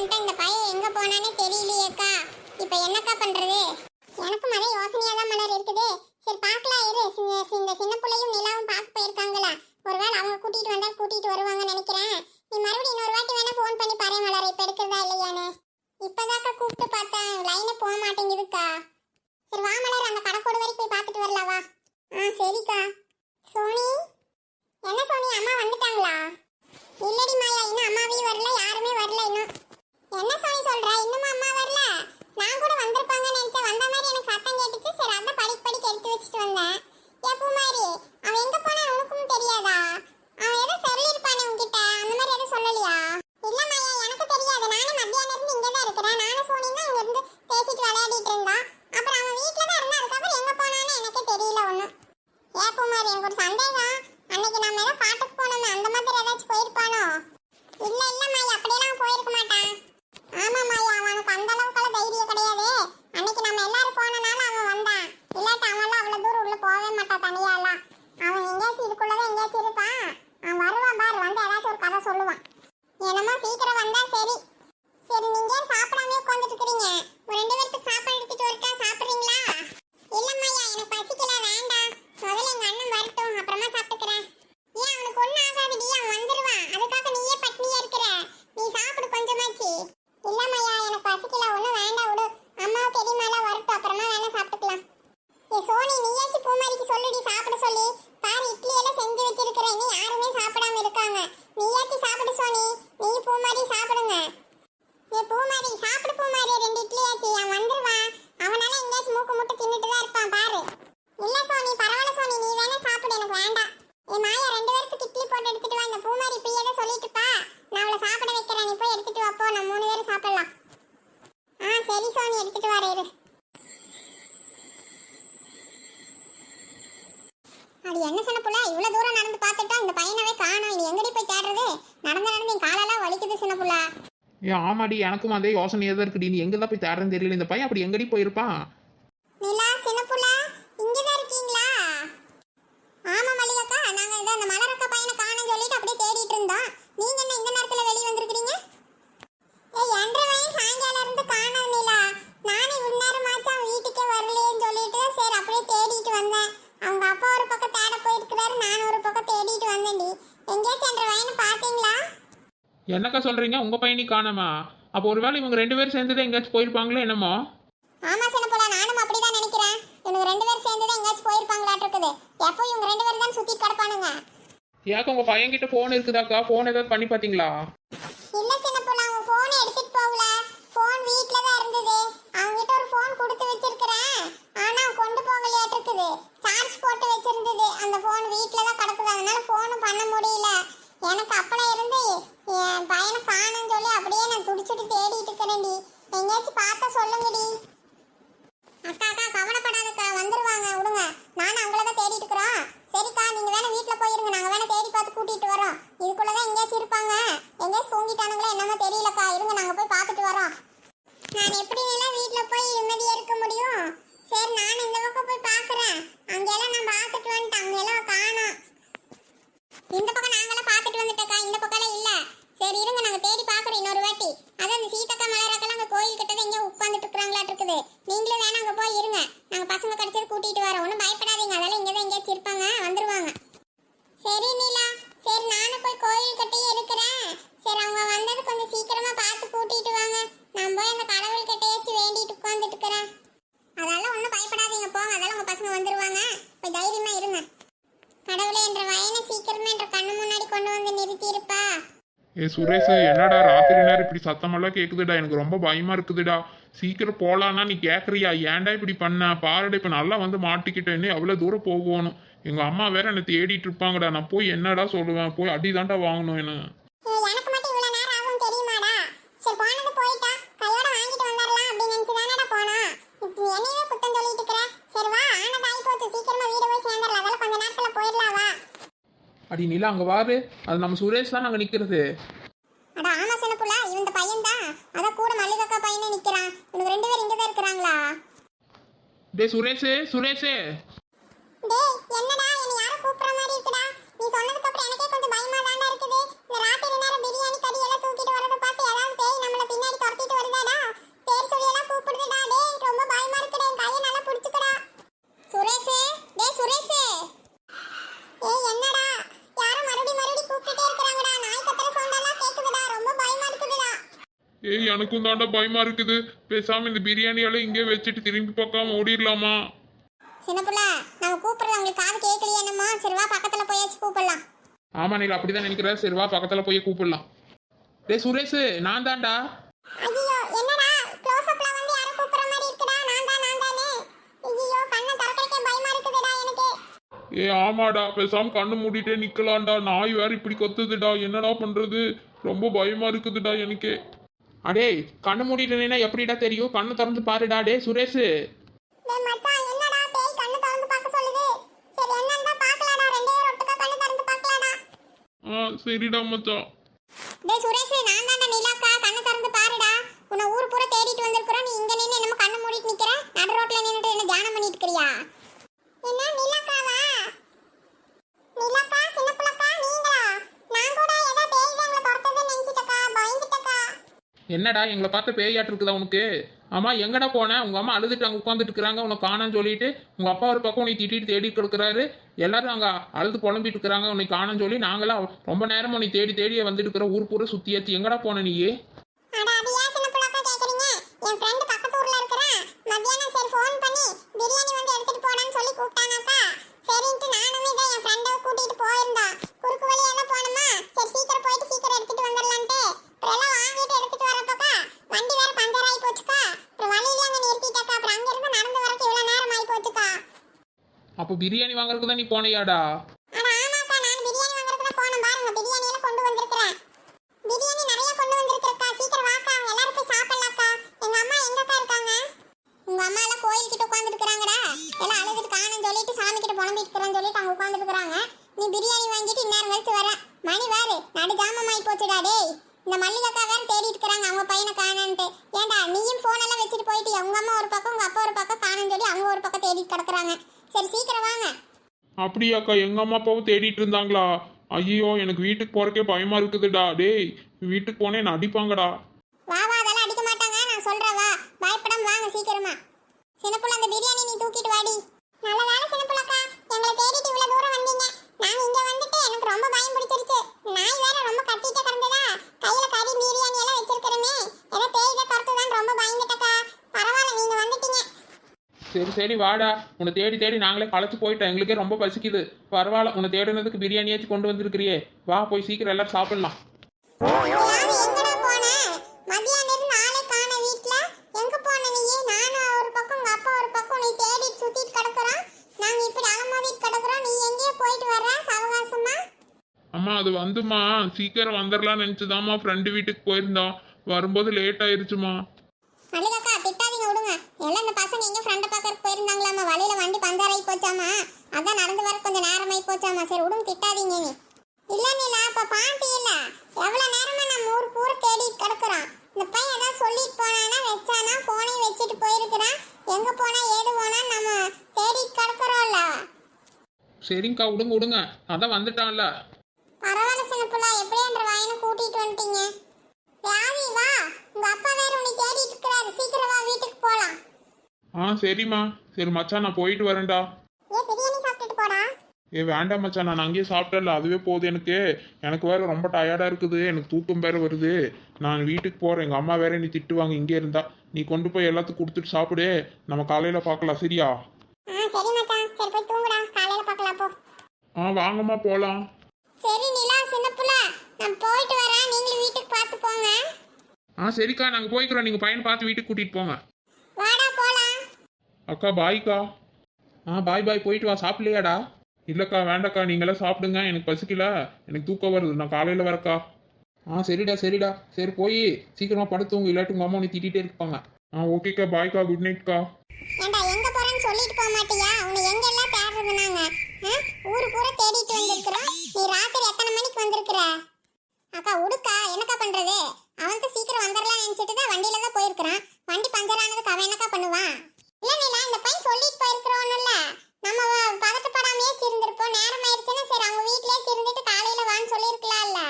வந்துட்டேன் இந்த பையன் எங்க போனானே தெரியலையேக்கா இப்போ என்னக்கா பண்றது? எனக்கும் அதே யோசனையா தான் மலர் இருக்குது. சரி பார்க்கலாம் இரு. இந்த- சின்ன பிள்ளையும் நிலாவும் பார்க்க போயிருக்காங்களா? ஒருவேளை அவங்க கூட்டிட்டு வந்தா கூட்டிட்டு வருவாங்கன்னு நினைக்கிறேன். நீ மறுபடியும் இன்னொரு வாட்டி வேணா ஃபோன் பண்ணி பாரு மலர். இப்போ எடுக்கிறதா இல்லையான்னு. இப்பதாக்கா கூப்பிட்டு பார்த்தேன். லைனே போக மாட்டேங்குதுக்கா. சரி வா மலர். அந்த கடைக்கோடு வரைக்கும் போய் பார்த்துட்டு வரலாம். வா. ஆ சரிக்கா. ஆமாடி எனக்கும் அதே யோசனையாக தான் இருக்குடி. நீ எங்கே தான் போய் தேடுறேன்னு தெரியல. இந்த பையன் அப்படி எங்கடி போயிருப்பான் நிலா சின்ன புள்ள இங்கதான் இருக்கீங்களா? ஆமா மல்லிகக்கா நாங்க இந்த அந்த மலரக்கா பையனை காணோம்னு சொல்லிட்டு அப்படியே தேடிட்டு இருந்தோம். நீங்க என்ன இந்த நேரத்துல வெளிய வந்திருக்கீங்க ஏய் என்ற வயசு சாயங்காலம் இருந்து காணோம் நிலா. நானே இந்நேரமாச்சும் அவன் வீட்டுக்கே வரலையேன்னு சொல்லிட்டு சரி அப்படியே தேடிட்டு வந்தேன். அவங்க அப்பா ஒரு பக்கம் தேட போயிருக்கிறாரு நான் ஒரு பக்கம் தேடிட்டு வந்தேன்டி. எங்கேயாச்சும் என்ற வயனை பாத்தீங்களா என்னக்கா சொல்கிறீங்க உங்கள் பையனி காணாமா? அப்போ ஒருவேளை இவங்க ரெண்டு பேரும் சேர்ந்து எங்கேயாச்சும் போயிருப்பாங்களோ என்னமோ? ஆமா சின்ன போல நானும் அப்படிதான் நினைக்கிறேன். இவங்க ரெண்டு பேரும் சேர்ந்து தான் எங்கேயாச்சும் போயிருப்பாங்களாட்டு இருக்குது. எப்போ இவங்க ரெண்டு பேரும் தான் சுத்தி கிடப்பானுங்க? ஏக்கா உங்கள் பையன்கிட்ட ஃபோன் இருக்குதாக்கா? ஃபோன் ஏதாவது பண்ணி பார்த்தீங்களா? இல்ல சின்ன புள்ள அவன் போன் எடுத்துட்டு போகல. போன் வீட்ல தான் இருந்தது. அவன்கிட்ட ஒரு போன் கொடுத்து வச்சிருக்கிறேன். ஆனா கொண்டு போகலையாட்டு இருக்குது. சார்ஜ் போட்டு வச்சிருந்தது. அந்த போன் வீட்ல தான் கிடக்குது. அதனால போனும் பண்ண முடியல. எனக்கு அப்பல இருந்து என் பையனை காணும்னு சொல்லி அப்படியே நான் துடிச்சிட்டு தேடிட்டு இருக்கிறேன்டி. எங்கேயாச்சும் பார்த்தா சொல்லுங்கடி. அக்கா அக்கா கவலைப்படாதக்கா. வந்துருவாங்க. விடுங்க. நானும் அவங்கள தான் தேடிட்டு இருக்கிறோம். சரிக்கா நீங்கள் வேணா வீட்டில் போயிருங்க. நாங்கள் வேணா தேடி பார்த்து கூட்டிட்டு வரோம். இதுக்குள்ளதான் எங்கேயாச்சும் இருப்பாங்க. எங்கேயாச்சும் தூங்கிட்டானுங்களோ என்னமோ தெரியலக்கா. இருங்க நாங்கள் போய் பார்த்துட்டு வரோம். நான் எப்படி எல்லாம் வீட்டில் போய் நிம்மதியா இருக்க முடியும்? சரி நான் இந்த பக்கம் போய் பார்க்குறேன். அங்கெல்லாம் நான் பார்த்துட்டு வந்துட்டேன். அங்கெல்லாம் காணும். காணோம் இந்த பக்கம் நாங்களாம் பார்த்துட்டு வந்துட்டேக்கா இந்த பக்கம்லாம் இல்லை. சரி இருங்க நாங்க தேடி பாக்குறோம் இன்னொரு வாட்டி. அதான் அந்த சீதக்கா மலராக்கெல்லாம் அங்க கோயில் கிட்ட எங்க உட்கார்ந்துட்டு உட்காந்துட்டு இருக்குது. நீங்களும் வேணா அங்க போய் இருங்க. நாங்க பசங்க கிடைச்சது கூட்டிட்டு வரோம். ஒன்றும் பயப்படாதீங்க. அதெல்லாம் இங்கதான் எங்கேயாச்சும் இருப்பாங்க. வந்துருவாங்க. சுரேஷ் என்னடா ராத்திரி நேரம் இப்படி சத்தமெல்லாம் கேட்குதுடா எனக்கு ரொம்ப பயமா இருக்குதுடா. சீக்கிரம் போலான்னா நீ கேட்குறியா ஏன்டா இப்படி பண்ண? பாருடா இப்போ நல்லா வந்து மாட்டிக்கிட்டேன்னு அவ்வளோ தூரம் போகணும்? எங்கள் அம்மா வேற என்னை தேடிட்டு இருப்பாங்கடா. நான் போய் என்னடா சொல்லுவேன்? போய் அடி தாண்டா வாங்கணும் என்ன? அடி நிலா அங்கே வாரு. அது நம்ம சுரேஷ் தான் நாங்கள் நிற்கிறது அட ஆமா சின்னப்புள்ள இவன் பையன் தான் அதான் கூட மல்லிகாக்கா பையனே நிக்கிறான். இவங்க ரெண்டு பேரும் இங்க தான் இருக்கிறாங்களா? டேய் சுரேஷ் சுரேஷ். டேய் என்னடா என்ன யாரோ கூப்பிடுற மாதிரி இருக்குடா. நீ சொன்னதுக்கு அப்புறம் எனக்கே கொஞ்சம் பயமா தான்டா இருக்குது. இந்த ராத்திரி நேரம் பிரியாணி கறி எல்லாம் தூக்கிட்டு வரத பார்த்து ஏதாவது பேய் நம்மள பின்னாடி துரத்திட்டு வருதாடா. பேர் சொல்லி எல்லாம் கூப்பிடுதுடா. டேய் ரொம்ப பயமா இருக்குடா என் பையன் எனக்கும் தாண்டா பயமா இருக்குது. பேசாம இந்த பிரியாணியால இங்கே வச்சுட்டு திரும்பி பார்க்காம ஓடிடலாமா சின்ன புள்ள நம்ம கூப்பிடுறது உங்களுக்கு காது கேட்கலையே என்னமோ. சரி வா பக்கத்துல போயாச்சு கூப்பிடலாம். ஆமா நீல அப்படிதான் நினைக்கிறேன் சரி வா பக்கத்துல போய் கூப்பிடலாம். டேய் சுரேஷ் நான் தான்டா. ஐயோ என்னடா? க்ளோஸ் அப்ல வந்து யாரோ கூப்பிடுற மாதிரி இருக்குடா. நான் தான் நான் தானே. ஐயோ கண்ணை திறக்கறக்கே பயமா இருக்குதுடா எனக்கு. ஏ ஆமாடா. பேசாம கண்ணு மூடிட்டே நிக்கலாம்டா. நாய் வேற இப்படி கொத்துதுடா. என்னடா பண்றது? ரொம்ப பயமா இருக்குதுடா எனக்கு. அடே கண்ணு மூடிட்டேனா எப்படிடா தெரியும்? கண்ணு திறந்து பாருடா டே சுரேஷ். சரிடா மச்சான். டேய் சுரேஷ் நான் தான்டா நிலாக்கா. கண்ணு திறந்து பாருடா. உன்னை ஊர் பூரா தேடிட்டு வந்திருக்கிறோம். நீ இங்க நின்னு என்னமோ கண்ணு மூடிட்டு நிக்கிற? நடு ரோட்ல நின்னுட்டு என்ன தியானம் பண்ணிட்டு இருக்கறியா? என்ன நிலாக்காவா என்னடா எங்களை பார்த்து பேயாட்டு இருக்குதா உனக்கு? அம்மா எங்கடா போனேன் உங்கள் அம்மா அழுதுட்டு அங்கே உட்காந்துட்டு இருக்கிறாங்க உன்னை காணான்னு சொல்லிட்டு. உங்கள் அப்பா ஒரு பக்கம் உன்னை திட்டிட்டு தேடி கொடுக்குறாரு. எல்லாரும் அங்கே அழுது புலம்பிட்டு இருக்கிறாங்க உன்னை காணான்னு சொல்லி நாங்களாம் ரொம்ப நேரம் உன்னை தேடி தேடி வந்துட்டு இருக்கிற ஊர் பூரா சுத்தியாச்சு எங்கடா போன நீயே அட அது ஏன் சின்ன புள்ளக்கா கேக்குறீங்க என் ஃப்ரெண்ட் பக்கத்து ஊர்ல இருக்கறா மத்தியானம் சரி ஃபோன் பண்ணி பிரியாணி வந்து எடுத்துட்டு போடான்னு சொல்லி கூப்பிட்டாங்கக்கா சரின்ட்டு நானுமே இதை என் ஃப்ரெண்டை கூட்டிட்டு போயிருந்தா குறுக்கு வழியா தான் போனோமா சரி சீக்கிரம் போயிட்டு சீக்கிரம் எடுத்துட்டு வந்துடலான்ட்டு அப்புறம் எல்லாம் வாங்கிட்டு எடுத்துட்டு வரப்பக்கா வண்டி வேற பஞ்சர் ஆகி போச்சுக்கா அப்புறம் வழியில அங்க நிறுத்திட்டக்கா அப்புறம் அங்க இருந்து நடந்து வரக்கு இவ்வளவு நேரம் ஆகி போச்சுக்கா அப்போ பிரியாணி வாங்குறதுக்கு தான் நீ போனையாடா அட ஆமாக்கா நான் பிரியாணி வாங்குறதுக்கு தான் போனேன் பாருங்க பிரியாணி எல்லாம் கொண்டு வந்திருக்கிறேன் பிரியாணி நிறைய கொண்டு வந்திருக்கிறக்கா சீக்கிரம் வாக்கா அவங்க எல்லாரும் போய் சாப்பிடலாக்கா எங்க அம்மா எங்கக்கா இருக்காங்க உங்க அம்மா எல்லாம் கோயில் கிட்ட உட்கார்ந்துட்டு இருக்காங்கடா எல்லாம் அழுதுட்டு காணும் சொல்லிட்டு சாமி கிட்ட புலம்பிட்டு இருக்கிறேன்னு சொல்லிட்டு அவங்க உட்கார்ந்துட்டு இருக்காங்க நீ பிரியாணி வாங்கிட்டு இந்நேரம் கழிச்சு வர மணி வேறு நடு ஜாமமாயி போச்சுடா டேய் இந்த மல்லிகக்கா வேற தேடிட்டு இருக்கிறாங்க அவங்க பையனை காணன்ட்டு ஏன்டா நீயும் போன் எல்லாம் வச்சுட்டு போயிட்டு உங்க அம்மா ஒரு பக்கம் உங்க அப்பா ஒரு பக்கம் காணும் சொல்லி அவங்க ஒரு பக்கம் தேடிட்டு கிடக்குறாங்க. சரி சீக்கிரம் வாங்க. அப்படியாக்கா எங்க அம்மா அப்பாவும் தேடிட்டு இருந்தாங்களா? ஐயோ எனக்கு வீட்டுக்கு போறக்கே பயமா இருக்குதுடா. டேய் வீட்டுக்கு போனே என்ன அடிப்பாங்கடா. வா வா அதெல்லாம் அடிக்க மாட்டாங்க. நான் சொல்றேன் வா. பயப்படாம வாங்க சீக்கிரமா. சின்னப்புள்ள அந்த பிரியாணி நீ தூக்கிட்டு வாடி. நல்ல வேலை சின்னப்புள்ளக்கா. எங்களை தேடிட்டு இவ்வளவு தூரம் வந்தீங்க. நாங்க இங்க வந்துட்டு எனக்கு ரொம்ப பயம் பிடிச்சிருச்சு. நாய் வேற ரொம்ப கத்திட்டே கிடந்ததா? கையில கறி பிரியாணி எல்லாம் வச்சிருக்கிறமே. ஏதோ தேய்த கருத்துதான். ரொம்ப பயந்துட்டக்கா. பரவாயில்ல நீங்க வந்துட்டீங்க. சரி சரி வாடா. உன்னை தேடி தேடி நாங்களே களைச்சு போயிட்டோம். எங்களுக்கே ரொம்ப பசிக்குது. பரவாயில்ல உன்னை தேடினதுக்கு பிரியாணியாச்சும் கொண்டு வந்திருக்கிறியே. வா போய் சீக்கிரம் எல்லாரும் சாப்பிடலாம். அம்மா அது வந்துமா சீக்கிரம் வந்துடலாம்னு நினச்சிதாம்மா ஃப்ரெண்டு வீட்டுக்கு போயிருந்தோம். வரும்போது லேட் ஆயிருச்சுமா எல்லாம் இந்த பசங்க எங்க ஃப்ரெண்டை பார்க்கறதுக்கு போயிருந்தாங்களாமா? வழியில வண்டி பஞ்சாராகி போச்சாமா? அதான் நடந்து வர கொஞ்சம் நேரமாயி போச்சாமா? சரி விடுங்க திட்டாதீங்க நீ. இல்ல நீலா அப்ப பாட்டி இல்ல. எவ்வளவு நேரமா நம்ம ஊர் பூரா தேடிட்டு கிடக்குறோம். இந்த பையன் ஏதாவது சொல்லிட்டு போனானா வச்சானா போனையும் வச்சுட்டு போயிருக்கிறான். எங்க போனா ஏது போனா நம்ம தேடிட்டு கிடக்குறோம்ல. சரிங்கக்கா விடுங்க விடுங்க. அதான் வந்துட்டான்ல. பரவாயில்ல சின்னப்புள்ள எப்படியே என்ற வாயனை கூட்டிட்டு வந்துட்டீங்க. ராவி வா. உங்க அப்பா வேற உன்னை தேடிட்டு இருக்கிறாரு. சீக்கிரம் வீட்டுக்கு போலாம். ஆ சரிம்மா. சரி மச்சான் நான் போயிட்டு வரேன்டா. ஏ பிரியாணி சாப்பிட்டுட்டு போடா. ஏ வேண்டாம் மச்சான் நான் அங்கேயே சாப்பிட்டல அதுவே போதும் எனக்கு. எனக்கு வேற ரொம்ப டயர்டா இருக்குது. எனக்கு தூக்கம் வேற வருது. நான் வீட்டுக்கு போறேன். எங்க அம்மா வேற நீ திட்டுவாங்க. இங்கே இருந்தா. நீ கொண்டு போய் எல்லாத்துக்கும் கொடுத்துட்டு சாப்பிடு. நம்ம காலையில பார்க்கலாம். சரியா? ஆ சரி மச்சான். சரி போய் தூங்குடா. காலையில பார்க்கலாம் போ. ஆ வாங்கம்மா போலாம். சரி நிலா சின்ன புள்ள. நான் போயிட்டு வரேன். நீங்களும் வீட்டுக்கு பார்த்து போங்க. ஆ சரிக்கா நாங்கள் போய்க்கிறோம். நீங்கள் பையனை பார்த்து வீட்டுக்கு கூட்டிகிட்டு போங்க. அக்கா பாய்க்கா. ஆ பாய் பாய் போயிட்டு வா. சாப்பிடலையாடா? இல்லைக்கா வேண்டாக்கா. நீங்களாம் சாப்பிடுங்க. எனக்கு பசிக்கல. எனக்கு தூக்கம் வருது. நான் காலையில் வரக்கா ஆ சரிடா சரிடா. சரி போய். சீக்கிரமா படுத்துங்க இல்லாட்டி உங்கள் அம்மா உன்னை திட்டிகிட்டே இருப்பாங்க. ஆ ஓகேக்கா. பாய்க்கா குட் நைட்க்கா ஏண்டா எங்க போறேன்னு சொல்லிட்டு போக மாட்டியா? உன்னை எங்க எல்லாம் தேடுறது நாங்க? ஊரு பூரா தேடிட்டு வந்திருக்கிறோம். நீ ராத்திரி எத்தனை மணிக்கு வந்திருக்கிற? அக்கா உடுக்கா. என்னக்கா பண்றது? அவன் சீக்கிரம் வந்துடலாம் நினைச்சிட்டு தான் வண்டியில தான் போயிருக்கிறான். வண்டி பஞ்சர் ஆனதுக்கு அவன் என்னக்கா பண்ணுவான் இல்ல நீலா இந்த பையன் சொல்லிட்டு போயிருக்கிறோம்ல நம்ம வ- பதட்டப்படாமையே இருந்திருப்போம் நேரம் ஆயிடுச்சுன்னா சரி அவங்க வீட்லயே இருந்துட்டு காலையில வான்னு சொல்லியிருக்கலாம்ல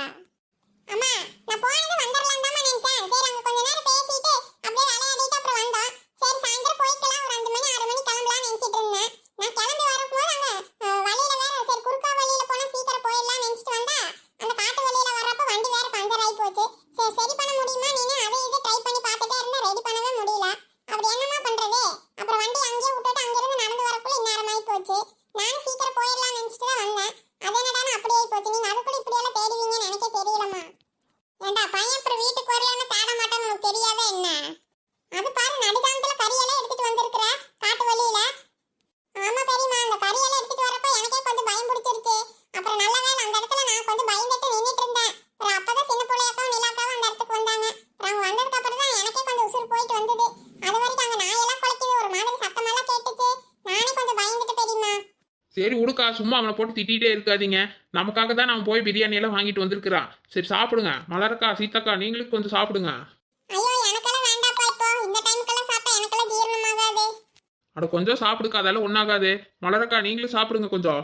அம்மா நான் போனது வந்துடலாம் தான் நினைச்சேன் சரி அங்க கொஞ்ச நேரம் பேசிட்டு அப்படியே விளையாடிட்டு அப்புறம் வந்தோம் சரி சாயந்தரம் போய்க்கலாம் ஒரு அஞ்சு மணி ஆறு மணி கிளம்பலாம்னு நினைச்சிட்டு இருந்தேன் நான் கிளம்பி வரும்போது அங்க அஹ், வழியில வேற சரி குறுக்கா வழியில போனா சீக்கிரம் போயிடலாம்னு நினைச்சிட்டு வந்தா அந்த காட்டு வழியில வர்றப்ப வண்டி வேற பஞ்சர் ஆகி போச்சு சரி சரி பண்ண முடியுமா நீங்க அதை இதை ஏண்டா பையன் அப்புறம் வீட்டுக்கு வரலன்னு தேட மாட்டான்னு உனக்கு தெரியாதா என்ன அது பாரு நடுக்காமத்துல கறியெல்லாம் எடுத்துட்டு வந்திருக்கிற காட்டு வழியில ஆமா பெரியம்மா அந்த கறியெல்லாம் எடுத்துட்டு வரப்ப எனக்கே கொஞ்சம் பயம் பிடிச்சிருச்சு அப்புறம் நல்ல வேளை அந்த இடத்துல நான் கொஞ்சம் பயந்துட்டு நின்னுட்டு இருந்தேன் அப்புறம் அப்பதான் சின்ன பிள்ளையாக்காவும் நிலாக்காவும் அந்த இடத்துக்கு வந்தாங்க அப்புறம் அவங்க வந்ததுக்கு அப்புறம் தான் எனக்கே கொஞ்சம் உசுறு போயிட்டு வந்தது அது வரைக்கும் அங்க நாயெல்லாம் குலைக்குது ஒரு மாதிரி சத்தமெல்லாம் கேட்டுச்சு நானே கொஞ்சம் பயந்துட்டு பெரியம்மா சரி உடுக்கா சும்மா அவனை போட்டு திட்டிகிட்டே இருக்காதீங்க. நமக்காக தான் அவன் போய் பிரியாணி எல்லாம் வாங்கிட்டு வந்திருக்கிறான். சரி சாப்பிடுங்க. மலரக்கா சீதாக்கா நீங்களும் கொஞ்சம் சாப்பிடுங்க. அட கொஞ்சம் சாப்பிடுக்கா. அதெல்லாம் ஒன்றாகாது மலரக்கா நீங்களும் சாப்பிடுங்க கொஞ்சம்.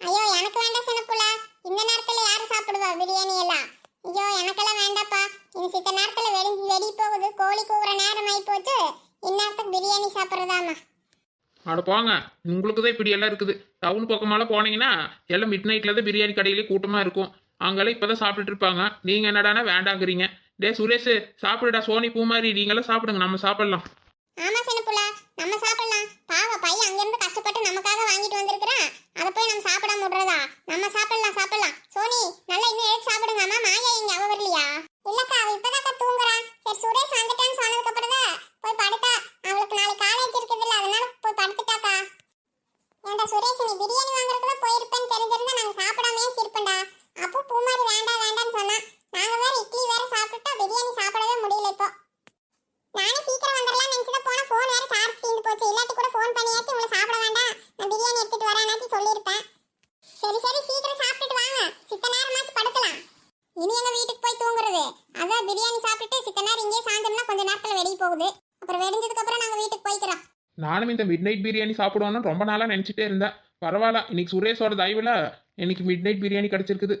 ஐயோ எனக்கு வேண்டாம் சின்னப்புல. இந்த நேரத்துல யாரு சாப்பிடுவா பிரியாணி எல்லாம்? ஐயோ எனக்கெல்லாம் வேண்டாப்பா இது சித்த நேரத்துல வெடி வெடி போகுது கோழி கூவுற நேரம் ஆகி போச்சு இந்நேரத்துக்கு பிரியாணி சாப்பிடுறதாமா அட போங்க உங்களுக்கு தான் இப்படி எல்லாம் இருக்குது. டவுன் பக்கமெல்லாம் போனீங்கன்னா எல்லாம் மிட் நைட்டில் தான் பிரியாணி கடையிலே கூட்டமாக இருக்கும். அங்கெல்லாம் இப்போ தான் சாப்பிட்டுட்டு இருப்பாங்க. நீங்கள் என்னடானா வேண்டாங்கிறீங்க. டே சுரேஷ் சாப்பிடுடா சோனி பூ மாதிரி நீங்களாம் சாப்பிடுங்க நம்ம சாப்பிடலாம். ஆமா சின்னப்புல நம்ம சாப்பிடலாம். பாவ பையன் அங்கேருந்து கஷ்டப்பட்டு நமக்காக வாங்கிட்டு வந்திருக்கிறான் அதை போய் நம்ம சாப்பிடாம விடுறதா? நம்ம சாப்பிடலாம் சாப்பிடலாம். சோனி நல்லா இன்னும் எடுத்து சாப்பிடுங்க. அம்மா மாயா இங்க அவ வரலையா? இல்லக்கா அவ இப்பதாக்கா தூங்குறான் சரி சுரேஷ் வந்துட்டான்னு சொன்னதுக்கு அப்புறம் தான் போய் படுத்தா அவளுக்கு நாளைக்கு காலேஜ் இருக்குதுல்ல அதனால போய் படுத்துட்டாக்கா ஏண்டா சுரேஷ் நீ பிரியாணி வாங்குறதுக்கு தான் போயிருப்பேன்னு தெரிஞ்சிருந்தா நாங்க சாப்பிடாமே இருப்பேன்டா அப்போ பூமாரி வேண்டாம் வேண்டாம்னு சொன்னா நாங்க வேற இட்லி வேற சாப்பிட்டுட்டா பிரியாணி சாப்பிடவே முடியல இப்போ நானே சீக்கிரம் வந்துடலாம் நினைச்சத போன ஃபோன் வேற சார்ஜ் தீர்ந்து போச்சு இல்லாட்டி கூட ஃபோன் பண்ணியாச்சு உங்களை சாப்பிட வேண்டாம் நான் பிரியாணி எடுத்துட்டு வரேனாச்சு சொல்லியிருப்பேன் சரி சரி சீக்கிரம் சாப்பிட்டுட்டு வாங்க சித்த நேரமாச்சு படுக்கலாம் இனி எங்க வீட்டுக்கு போய் தூங்குறது அதான் பிரியாணி சாப்பிட்டுட்டு சித்த நேரம் இங்கேயே சாயந்தரம்னா கொஞ்ச நேரத்துல வெளியே போகுது. அப்புறம் வெடிஞ்சதுக்கு அப்புறம் நாங்க வீட்டுக்கு போய்க்கிறோம். நானும் இந்த மிட் நைட் பிரியாணி சாப்பிடுவோன்னு ரொம்ப நாளாக நினச்சிட்டே இருந்தேன். பரவாயில்ல இன்னைக்கு சுரேஷோட தயவில் இன்னைக்கு மிட் நைட் பிரியாணி கிடச்சிருக்குது.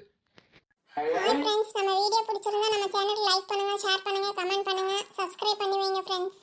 ஃப்ரெண்ட்ஸ் நம்ம வீடியோ பிடிச்சிருந்தா நம்ம சேனல் லைக் பண்ணுங்க ஷேர் பண்ணுங்க கமெண்ட் பண்ணுங்க. சப்ஸ்கிரைப் பண்ணி வைங்க ஃப்ரெண்ட்ஸ்